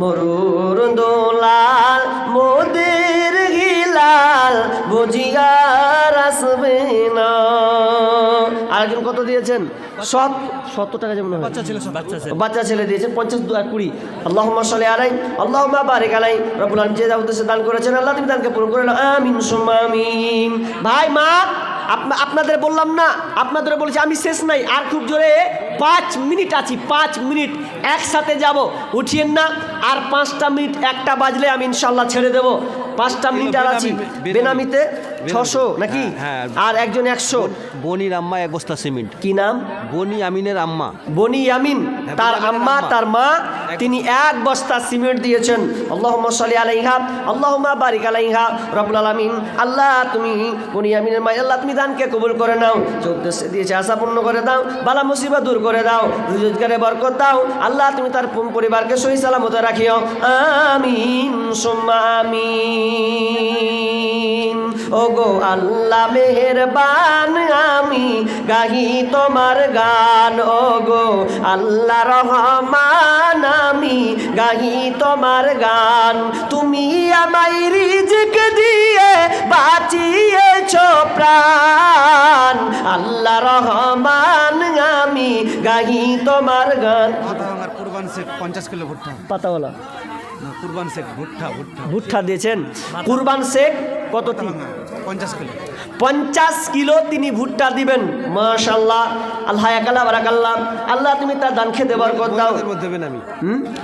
মরুর দোলাল মোদের গিলাল বুঝিয়ার আসবে না। আরেকজন কত দিয়েছেন? সত সত্তর টাকা যেমন বাচ্চা ছেলে দিয়েছেন পঞ্চাশ দু আর কুড়ি। আল্লাহ সালে আলাই আল্লাহ বারেক আলাই রবুল আলম যে উদ্দেশ্যে দান করেছেন আল্লাহ তুমি দানকে পূরণ করে আমিন সুম্মা আমিন। ভাই মা আপনাদের বললাম না আপনাদের বলেছি আমি শেষ নাই আর খুব জোরে পাঁচ মিনিট আছি পাঁচ মিনিট একসাথে যাব। উঠিয়েন না আর পাঁচটা মিনিট একটা বাজলে আমি ইনশাল্লাহ ছেড়ে দেব। পাঁচটা মিনিট আর আছি বেনামি- বেনামিতে ছশো নাকি? হ্যাঁ, আর একজন একশো। বনির আম্মা এক বস্তা সিমেন্ট। কি নাম? বনি আমিনের আম্মা। বনি ইয়ামিন তার আম্মা তার মা তিনি এক বস্তা সিমেন্ট দিয়েছেন। আল্লাহুম্মা সাল্লি আলাইহা আল্লাহুম্মা বারিক আলাইহা। রব্বুল আলামিন আল্লাহ তুমি বনি ইয়ামিনের মা আল্লাহ তুমি দানকে কবুল করে নাও। যে উদ্দেশ্যে দিয়েছে আশা পূর্ণ করে দাও বালা মুসিবত দূর করে দাও রোজগারে বরকত দাও। আল্লাহ তুমি তার পরিবারকে সহি সালামত রাখিও। আমিন সুম্মা আমিন। ওগো আল্লাহ মেহেরবান আমি গাহি তোমার গান। ওগো আল্লাহ রহমান আমি গাহি তোমার গান। তুমি আমায় রিজিক দিয়ে বাঁচিয়েছ প্রাণ। আল্লাহ রহমান আমি গাহি তোমার গান। কুরবান শেখ পঞ্চাশ কিলো ভুট্টা। পাতাওয়ালা। কুরবান শেখ ভুট্টা ভুট্টা। ভুট্টা দিয়েছেন। কুরবান শেখ পঞ্চাশ কিলো। পঞ্চাশ কিলো তিনি ভুট্টা দিবেন। মাশাল্লাহ আল্লাহ একাল্লাহ বারাকাল্লাহ। আল্লাহ তুমি তার দান খেতে বরকত দাও। মধ্যে বেনামি।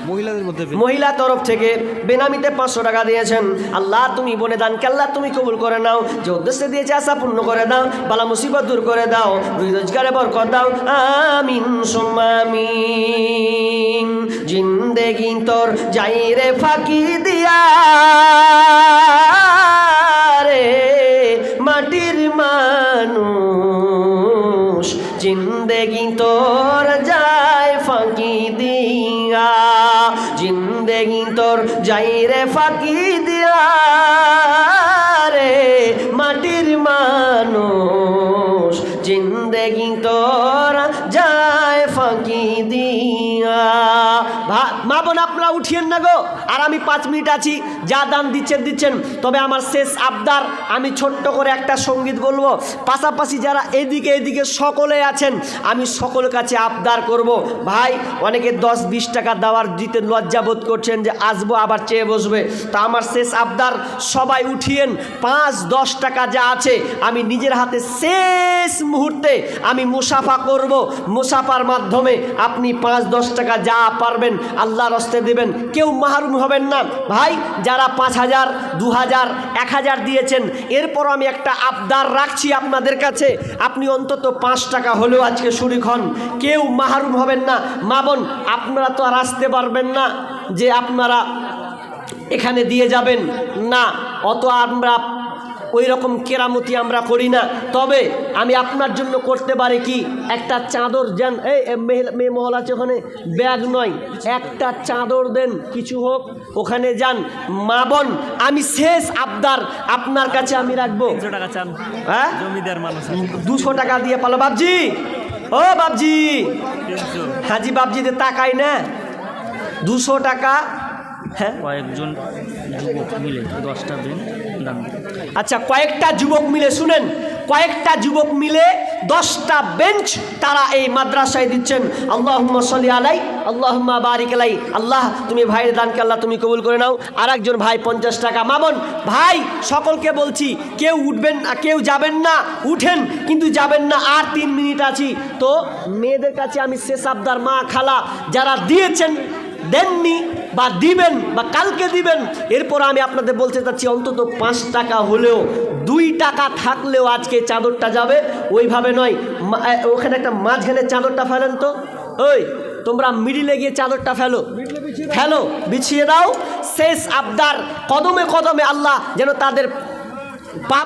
মহিলাদের মধ্যে মহিলা তরফ থেকে বেনামিতে পাঁচশো টাকা দিয়েছেন। আল্লাহ তুমি বনে দান আল্লাহ তুমি কবুল করে নাও। যে উদ্দেশ্যে দিয়েছে আশা পূর্ণ করে দাও। বালা মুসিবত দূর করে দাও। রোজগারে বরকত দাও। আমিন সোমামিন জিন্দেগি তোর যাই রে ফাঁকি দিয়া। জিন্দেগি তোর যায় ফাঁকি দিয়া। জিন্দেগি তোর যাই রে ফাঁকি দিয়া রে মাটির মানুষ। জিন্দেগি তোর যায় ফাঁকি দিয়া। মা বোন আপনারা উঠিয়েন না গো। আর আমি পাঁচ মিনিট আছি, যা দান দিচ্ছেন দিচ্ছেন। তবে আমার শেষ আবদার, আমি ছোট্ট করে একটা সংগীত বলব। পাশাপাশি যারা এদিকে এদিকে সকলে আছেন, আমি সকলের কাছে আবদার করব। ভাই, অনেকে দশ, বিশ টাকা দেওয়ার দিতে লজ্জাবোধ করছেন যে আসব, আবার চেয়ে বসবে। তা আমার শেষ আবদার, সবাই উঠিয়েন। পাঁচ, দশ টাকা যা আছে, আমি নিজের হাতে শেষ মুহূর্তে আমি মুসাফা করব। মুসাফার মাধ্যমে আপনি পাঁচ, দশ টাকা যা পারবেন, আল্লাহ রস্তে দেবেন। কেউ মাহরুম হবেন না। ভাই, যারা পাঁচ হাজার, দু হাজার, এক হাজার দিয়েছেন এরপর আমি একটা আবদার রাখছি আপনাদের কাছে। আপনি অন্তত পাঁচ টাকা হলেও আজকে শরিক হন কেউ মাহরুম হবেন না। মা বোন, আপনারা তো আর আসতে পারবেন না যে আপনারা এখানে দিয়ে যাবেন। না, অত আমরা ওই রকম কেরামতি আমরা করি না। তবে আমি আপনার জন্য করতে পারি কি? একটা চাদর যান এই মেয়ে মহল আছে ওখানে। ব্যাগ নয়। একটা চাদর দেন। কিছু হোক ওখানে যান। মা বোন আমি শেষ আবদার আপনার কাছে আমি রাখব। টাকা চান। হ্যাঁ? জমিদার মানুষ দুশো টাকা দিয়ে পালো। বাবজি ও বাবজি হাজি বাবজিতে তাকাই না। দুশো টাকা কয়েকজন যুবক মিলে দশটা বেন দান আচ্ছা কয়েকটা যুবক মিলে শুনেন কয়েকটা যুবক মিলে দশটা বেঞ্চ তারা এই মাদ্রাসায় দিচ্ছেন। আল্লাহ সলি আলাই আল্লাহ বারিক আলাই। আল্লাহ তুমি ভাইয়ের দানকে আল্লাহ তুমি কবুল করে নাও। আর একজন ভাই পঞ্চাশ টাকা। মামন ভাই সকলকে বলছি কেউ উঠবেন না কেউ যাবেন না উঠেন কিন্তু যাবেন না আর তিন মিনিট আছি। তো মেয়েদের কাছে আমি শেষ আবদার মা খালা যারা দিয়েছেন দেননি বা দিবেন বা কালকে দিবেন, এরপর আমি আপনাদের বলতে চাচ্ছি, অন্তত পাঁচ টাকা হলেও, দুই টাকা থাকলেও আজকে চাদরটা যাবে, ওইভাবে নয় ওখানে একটা মাঝখানে চাদরটা ফেলেন তো? ওই, তোমরা মিডিলে গিয়ে চাদরটা ফেলো। ফেলো, বিছিয়ে দাও, শেষ আবদার, কদমে কদমে আল্লাহ যেন তাদের পাপ